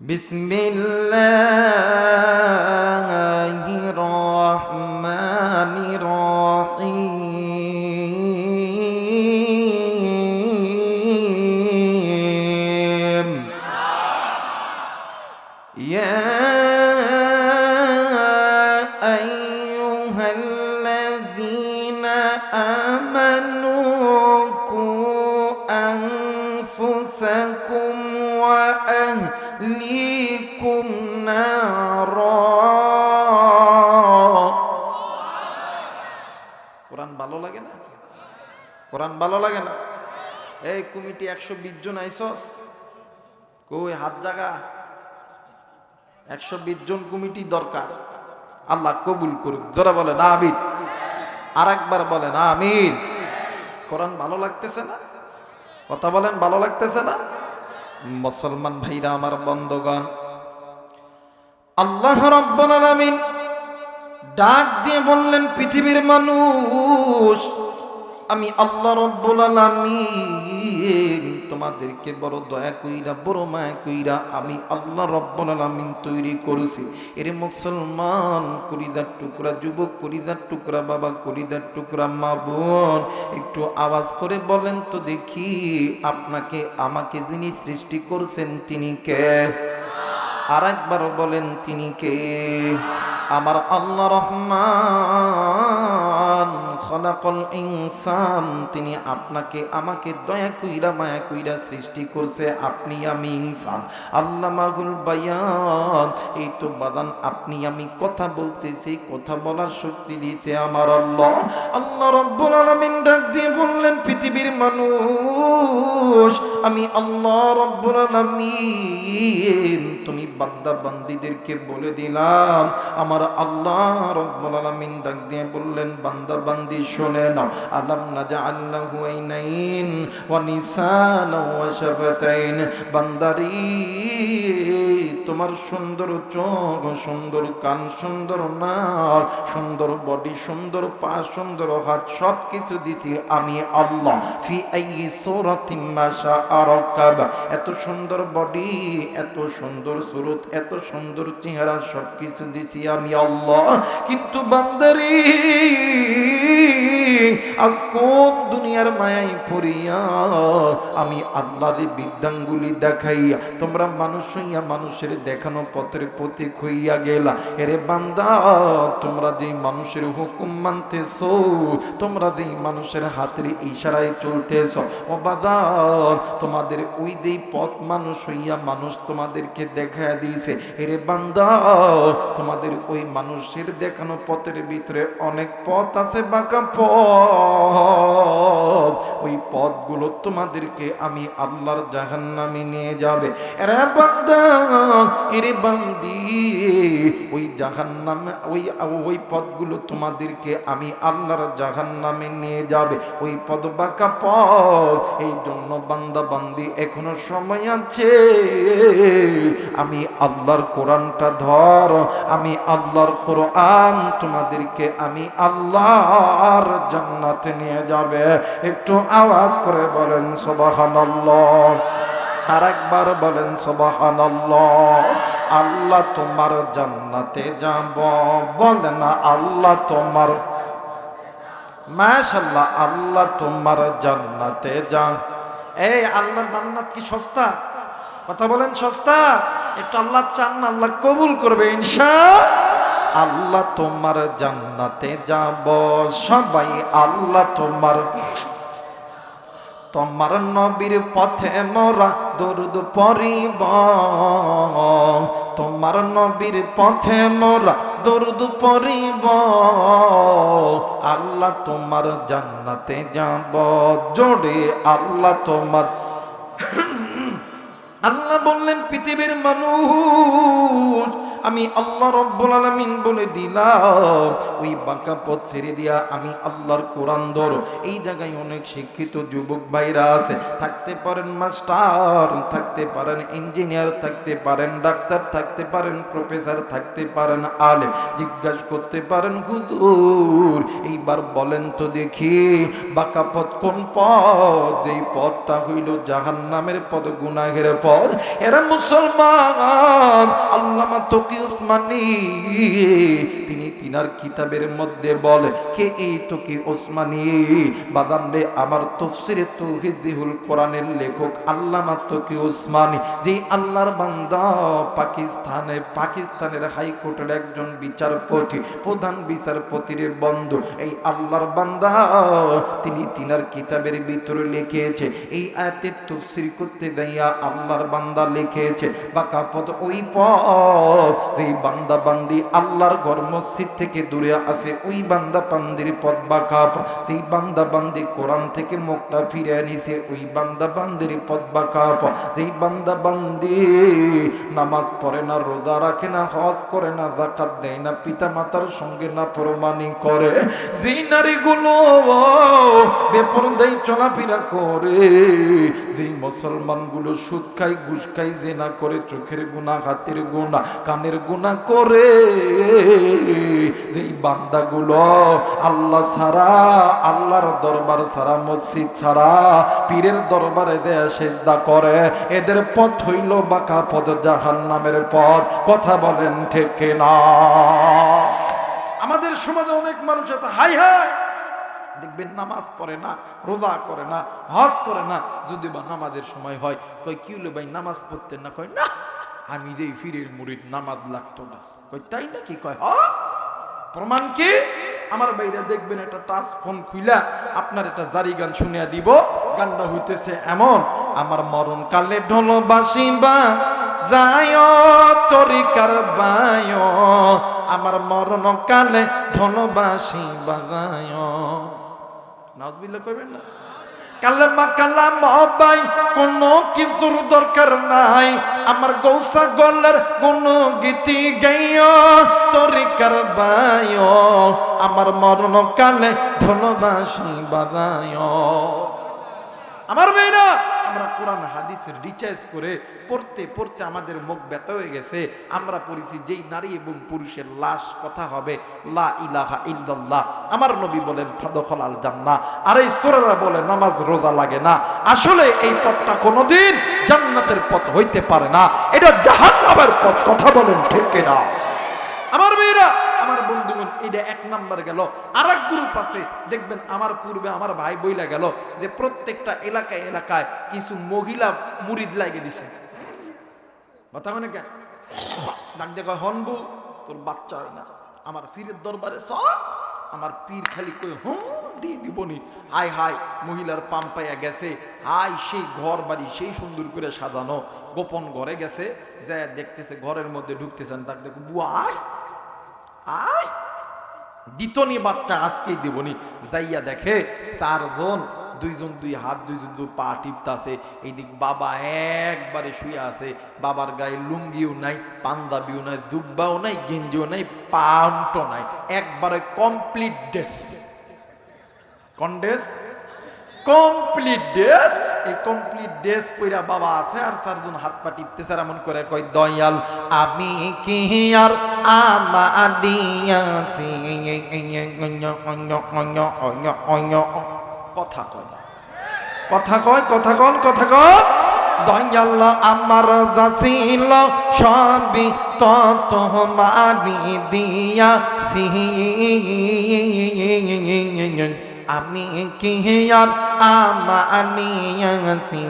Bismillah. وأهليكم نارا কোরআন ভালো লাগে না কোরআন ভালো লাগে না এই কমিটি একশো বিশ জন আইসস কই হাত জাগা একশো বিশ জন কমিটি দরকার আল্লাহ কবুল করুক যারা বলে না আমিন আর একবার বলে না আমিন কোরআন ভালো লাগতেছে না কথা বলেন ভালো লাগতেছে না মুসলমান ভাইরা, আমার বন্ধগণ, আল্লাহ রব্বুল ডাক দিয়ে বললেন, পৃথিবীর মানুষ, আমি আল্লাহ রব্বুল আলামিন তোমাদেরকে বড় দয়া কইরা, বড় মায়া কইরা আমি আল্লাহ রব্বুল আলামিন তৈরি করেছি। এরে মুসলমান করিদার টুকরা, যুবক করিদার টুকরা, বাবা করিদার টুকরা, মা বোন, একটু আওয়াজ করে বলেন তো দেখি আপনাকে, আমাকে যিনি সৃষ্টি করছেন তিনি কে? আর একবার বলেন তিনি কে? আমার আল্লাহ রহমান। খলাকল ইনসান, তিনি আপনাকে, আমাকে দয়া কইরা, মায়া কইরা সৃষ্টি করছে, আপনি আমি ইনসান। আল্লাহ মাগুল বায়ান, এই তো বাদান, আপনি আমি কথা বলতেছি, কথা বলার শক্তি দিয়েছে আমার আল্লাহ। আল্লাহ রব্বুল আলামিন ডাক দিয়ে বললেন, পৃথিবীর মানুষ, আমি আল্লাহ রব্বুল আলামিন তুমি বান্দা বান্দিদেরকে বলে দিলাম। আমার আল্লাহ রব্বুল আলামিন ডাক দিয়ে বললেন বান্দা বান্দি শুনে নাও। আলাম না যা আল্লাহ আইনাইন ওয়া নিসান ওয়া শাফাতাইন। বান্দারি তোমার সুন্দর চোখ, সুন্দর কান, সুন্দর নাক, সুন্দর বডি সুন্দর পা, সুন্দর হাত সব কিছু দিছি আমি আল্লাহ। ফি আরাকাব এত সুন্দর বডি এত সুন্দর সুরত, এত সুন্দর চেহারা সব কিছু দিছি আমি আল্লাহ। কিন্তু বান্দারি, আজ কোন দুনিয়ার মায়াই পড়িয়া আমি আল্লাহর বিদ্যাঙ্গুলি দেখাইয়া তোমরা মানুষ হইয়া মানুষের দেখানো পথের প্রতীক হইয়া গেলা। এরে বান্দা, তোমরা যে মানুষের হুকুম মানতেছো, তোমরা যে মানুষের হাতের ইশারায় চলতেছ, ও বাদা তোমাদের ওই যেই পথ মানুষ হইয়া মানুষ তোমাদেরকে দেখায় দিয়েছে। এরে বান্দা, তোমাদের ওই মানুষের দেখানো পথের ভিতরে অনেক পথ আছে, বাঁকা পথ। ওই পথগুলো তোমাদেরকে আমি আল্লাহর জাহান্নামে নিয়ে যাবে। এরে বান্দা এরে বান্দি, ওই জাহান্নামে, ওই ওই পথগুলো তোমাদেরকে আমি আল্লাহর জাহান্নামে নিয়ে যাবে। ওই পদ বাঁকা পথ, এই জন্য বান্দা বান্দি, এখনও সময় আছে। আমি আল্লাহর কোরআনটা ধর, আমি আল্লাহর কোরআন তোমাদেরকে আমি আল্লাহর জান্নাতে নিয়ে যাবে। একটু আওয়াজ করে বলেন, সুবহানাল্লাহ। আর একবার বলেন, সুবহানাল্লাহ, আল্লাহ তোমার জান্নাতে যাব। বলে না, আল্লাহ তোমার মাশাল্লাহ আল্লাহ তোমার জান্নাতে যান। এই আল্লাহর জান্নাত কি সস্তা? কথা বলেন সস্তা। একটু আল্লাহ চান, আল্লাহ কবুল করবে ইনশা আল্লাহ তোমার জান্নাতে যাব। সবাই আল্লাহ তোমার তোমার নবীর পথে মোরা দরুদ পরিব তোমার নবীর পথে মোরা দরুদ পরিব আল্লাহ তোমার জান্নাতে যাব। জোরে আল্লাহ তোমার আল্লাহ বললেন, পৃথিবীর মানুষ আমি আল্লাহ রব্বুল আলামিন বলে দিলাম, ওই বাঁকা পথ ছেড়ে দিয়া আমি আল্লাহর কোরআন ধরো। এই জায়গায় অনেক শিক্ষিত যুবক ভাইরা আছে, থাকতে পারেন মাস্টার, থাকতে পারেন ইঞ্জিনিয়ার, থাকতে পারেন ডাক্তার, থাকতে পারেন প্রফেসর, থাকতে পারেন আলেম, জিজ্ঞাসা করতে পারেন হুজুর, এইবার বলেন তো দেখি, বাঁকা পথ কোন পথ? যেই পথটা হইল জাহান্নামের পথ, গুনাহের পথ। এরা মুসলমান, আল্লামা উসমানী তিনি তিনার কিতাবের মধ্যে বলে, কে এই তকি ওসমানী? বাদাম রে, আমার তফসিরে তৌহিজিহুল কোরআনের লেখক আল্লামা তকি ওসমানী, যে আল্লাহর বান্দা পাকিস্তানে, পাকিস্তানের হাইকোর্টের একজন বিচারপতি, প্রধান বিচারপতির বন্ধু। এই আল্লাহর বান্দা, তিনি তিনার কিতাবের ভিতরে লিখেছে, এই আয়াতের তফসির করতে যাইয়া আল্লাহর বান্দা লিখেছে, বাঁকা পথ ওই পথ যেই বান্দা বান্দি আল্লাহর ঘর মসজিদ থেকে দূরে আছে, ওই বান্দা বান্দির পথ বাঁকা পথ সেই বান্দা বান্দি কোরআন থেকে মুখটা ফিরে আনিছে ওই বান্দা বান্দির পথ বাঁকা পথ যেই বান্দা বান্দি নামাজ পড়ে না, রোজা রাখে না, হজ করে না জাকাত দেয় না পিতা মাতার সঙ্গে না প্রমাণি করে, যেই নারীগুলো বেপরদাই চলাফেরা করে, যেই মুসলমানগুলো সুদ খাই ঘুষ খাই জেনা করে, চোখের গুণা হাতের গুণা কানের গুণা করে। যেই বান্দাগুলো আল্লাহ ছাড়া, আল্লাহর দরবার ছাড়া, মসজিদ ছাড়া, পীরের দরবারে দেয়া সেজদা করে, এদের পথ হইল বাঁকা পথ জাহান নামের পথ। কথা বলেন ঠিক না আমাদের সমাজে অনেক মানুষ আছে, হাই হাই। দেখবেন নামাজ পড়ে না, রোজা করে না, হজ করে না, যদি বা নামাজের সময় হয় কই কি হলো ভাই, নামাজ পড়তেন না? কয়, না আমি যে ফিরের মুরিদ নামাজ লাগতো না। কই, তাই নাকি? কয় হ? প্রমাণ কি? আমার বাইরে দেখবেন একটা টাচ ফোন খুইলা আপনার একটা জারি গান শুনিয়া দিব। গানটা হইতেছে এমন, আমার মরণ কালে ঢোল বাসিবা যায় তরিকার বায়। আমার মরণ কালে ঢোল বাসি বাজায় নাজবিল্লা কইবেন না? কালেমা কালাম অবাই, কোনো কিছুর দরকার নাই। আমার গৌসা গলের কোন গীতি গাইও তরিকার বায় আমার মরণ কালে ভালোবাসি বাদায় আমার মেয়েরা আমরা কোরআন হাদিসের রিচার্জ করে পড়তে পড়তে আমাদের মুখ ব্যথা হয়ে গেছে। আমরা পড়েছি যেই নারী এবং পুরুষের লাশ, কথা হবে, লা ইলাহা ইল্লাল্লাহ। আমার নবী বলেন, ফাদখল আল জান্নাহ। আর এই সোরারা বলে, নামাজ রোজা লাগে না। আসলে এই পথটা কোনোদিন জান্নাতের পথ হইতে পারে না। এটা জাহান্নামের পথ, কথা বলেন ঠিক কিনা আমার মেয়েরা আমার বন্ধুগণ এটা এক নাম্বার গেল আর এক গ্রুপ আছে, দেখবেন আমার পূর্বে আমার ভাই বইলা গেল যে প্রত্যেকটা এলাকায় এলাকায় কিছু মহিলা মুরিদ লাগে দিছে। কথা মানে কেন? ডাক দেখো হনবু, তোর বাচ্চা হয় না। আমার পীরের দরবারে সব আমার পীর খালি কই হুম, দিয়ে দিবনি। হাই হাই, মহিলার পাম পাইয়া গেছে। হাই, সেই ঘর বাড়ি সেই সুন্দর করে সাজানো। গোপন ঘরে গেছে, যা দেখতেছে, ঘরের মধ্যে ঢুকতেছেন ডাক দেখো বুয়া, আয় আয়। দিতনি বাচ্চা আজকেই দেবনি। যাইয়া দেখে চারজন, দুইজন দুই হাত, দুইজন দুই পা টিপতাছে। এইদিক বাবা একবারে শুয়ে আছে। বাবার গায়ে লুঙ্গিও নাই, পাঞ্জাবিও নাই দুব্বাও নাই, গেঞ্জিও নাই পাউন্টও নাই। একবারে কমপ্লিট ড্রেস। কন্ডেস কমপ্লিট ড্রেস এই কমপ্লিট ড্রেস পইরা বাবা আছে আর চারজন হাত পা টিপতেছে এমন করে কয়, দয়াল, আমি কি আর আমাডিয়াছি কথা কয় কথা কয়, কথা কন কথা কন। দয়াল, আমার যাছিল সবই তত মানি দিয়া সি আমি কি আর আমানিয়াছি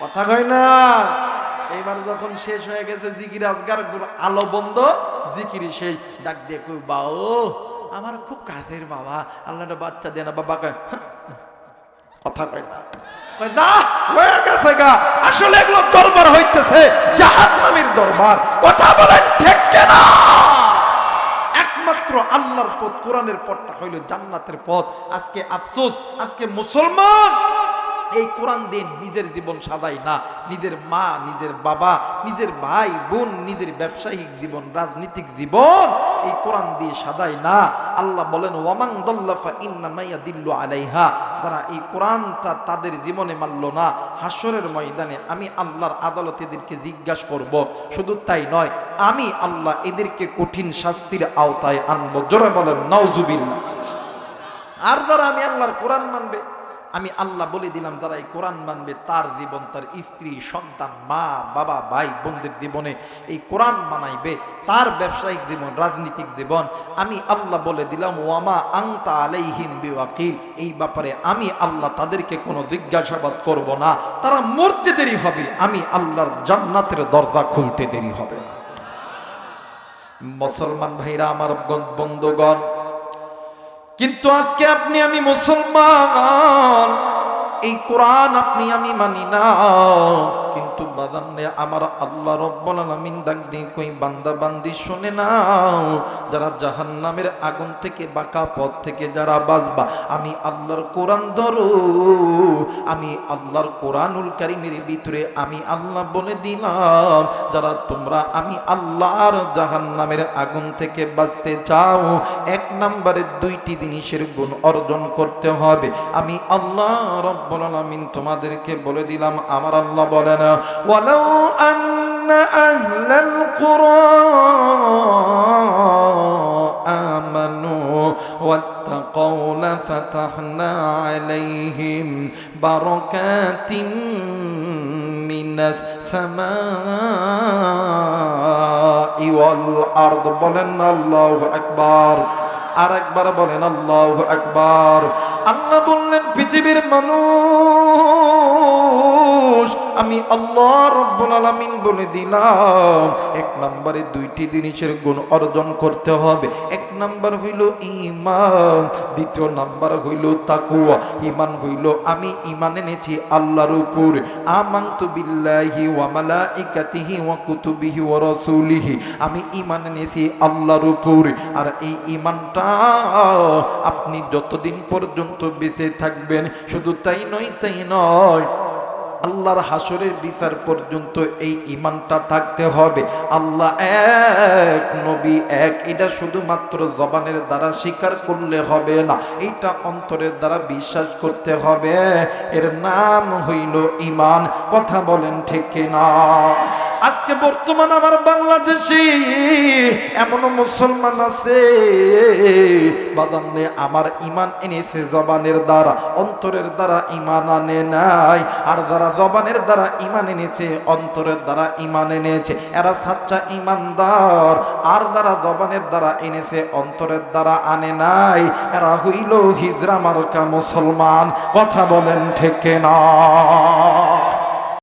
কথা কয় না এইবার যখন শেষ হয়ে গেছে জিকির আজগার আলো বন্ধ জিকিরি শেষ ডাক দিয়ে কই বাও আমার খুব কাছের বাবা আল্লাহ বাচ্চা দেয় না বাবা কয়। কথা কয় না আসলে এগুলো দরবার হইতেছে জাহান্নামের দরবার কথা বলেন ঠিক কেনা একমাত্র আল্লাহর পথ, কোরআনের পথটা হইল জান্নাতের পথ। আজকে আফসোস, আজকে মুসলমান। এই কোরআন দিন নিজের জীবন সাদাই না। নিজের মা, নিজের বাবা, নিজের ভাই, বোন, নিজের ব্যবসায়িক জীবন, রাজনৈতিক জীবন। এই কোরআন দিয়ে সাদাই না। আল্লাহ বলেন ওয়ামাং দল্লাফা ইন্নামাইয়া দিল্লু আলাইহা। যারা এই কোরআনটা তাদের জীবনে মানল না হাসরের ময়দানে আমি আল্লাহর আদালত এদেরকে জিজ্ঞাসা করব। শুধু তাই নয়, আমি আল্লাহ এদেরকে কঠিন শাস্তির আওতায় আনব। জোরে বলেন নওজুবিল্লাহ আর যারা আমি আল্লাহর কোরআন মানবে আমি আল্লাহ বলে দিলাম, যারা এই কোরআন মানবে তার জীবন, তার স্ত্রী, সন্তান, মা, বাবা, ভাই, বোনদের জীবনে এই কোরআন মানাইবে, তার ব্যবসায়িক জীবন, রাজনৈতিক জীবন। আমি আল্লাহ বলে দিলাম, ওয়ামা আংতা আলাইহিম বিওয়াকিল। এই ব্যাপারে আমি আল্লাহ তাদেরকে কোনো জিজ্ঞাসাবাদ করব না। তারা মরতে দেরি হবে, আমি আল্লাহর জান্নাতের দরজা খুলতে দেরি হবে না। মুসলমান ভাইরা, আমার বন্ধুগণ কিন্তু আজকে আপনি আমি মুসলমান। এই কোরআন আপনি আমি মানি না। কিন্তু বাদান্নে আমার আল্লাহ রব্বুল আলামিন ডাক দিয়ে কই, বান্দা বান্দি শুনে নাও, যারা জাহান্নামের আগুন থেকে বাঁকা পথ থেকে যারা বাঁচবা, আমি আল্লাহর কোরআন ধরো, আমি আল্লাহর কোরআনুল কারিমের ভিতরে আমি আল্লাহ বলে দিলাম, যারা তোমরা আমি আল্লাহর জাহান্নামের আগুন থেকে বাঁচতে চাও, এক নম্বরে দুইটি জিনিসের গুণ অর্জন করতে হবে, আমি আল্লাহ রব্বুল আলামিন তোমাদেরকে বলে দিলাম, আমার আল্লাহ বলেন ওয়ালাউ আন্না আহলাল কুরআ আমানু واتقوا لفتحنا عليهم بركات من السماء والأرض বলেন আল্লাহু আকবার আর একবার বলেন আল্লাহ আকবার আল্লাহ বললেন পৃথিবীর মানুষ আমি আল্লাহ রব্বুল আলামিন বলে দিলাম, এক নম্বরে দুইটি জিনিসের গুণ অর্জন করতে হবে। এক নাম্বার হইল ইমান দ্বিতীয় নাম্বার হইল তাকুয়া ইমান হইল, আমি ইমান এনেছি আল্লাহর উপর। আমান্তু বিল্লাহি ওয়া মালাইকাতিহি ওয়া কুতুবিহি ওয়া রাসূলিহি। আমি ইমান এনেছি আল্লাহর উপর। আর এই ইমানটা আপনি যতদিন পর্যন্ত বেঁচে থাকবেন, শুধু তাই নয় তাই নয় আল্লাহর হাসরের বিচার পর্যন্ত এই ইমানটা থাকতে হবে। আল্লাহ এক, নবী এক, এটা শুধুমাত্র জবানের দ্বারা স্বীকার করলে হবে না, এটা অন্তরের দ্বারা বিশ্বাস করতে হবে। এর নাম হইল ইমান কথা বলেন ঠিক না আজকে বর্তমান আমার বাংলাদেশে এমন মুসলমান আছে। বাদামনে আমার ইমান এনেছে, জবানের দ্বারা, অন্তরের দ্বারা ইমান আনে নাই। আর যারা জবানের দ্বারা ইমান এনেছে, অন্তরের দ্বারা ইমান এনেছে, এরা সাচ্চা ইমানদার আর যারা জবানের দ্বারা এনেছে, অন্তরের দ্বারা আনে নাই, এরা হইল হিজরা মার্কা মুসলমান। কথা বলেন ঠিক না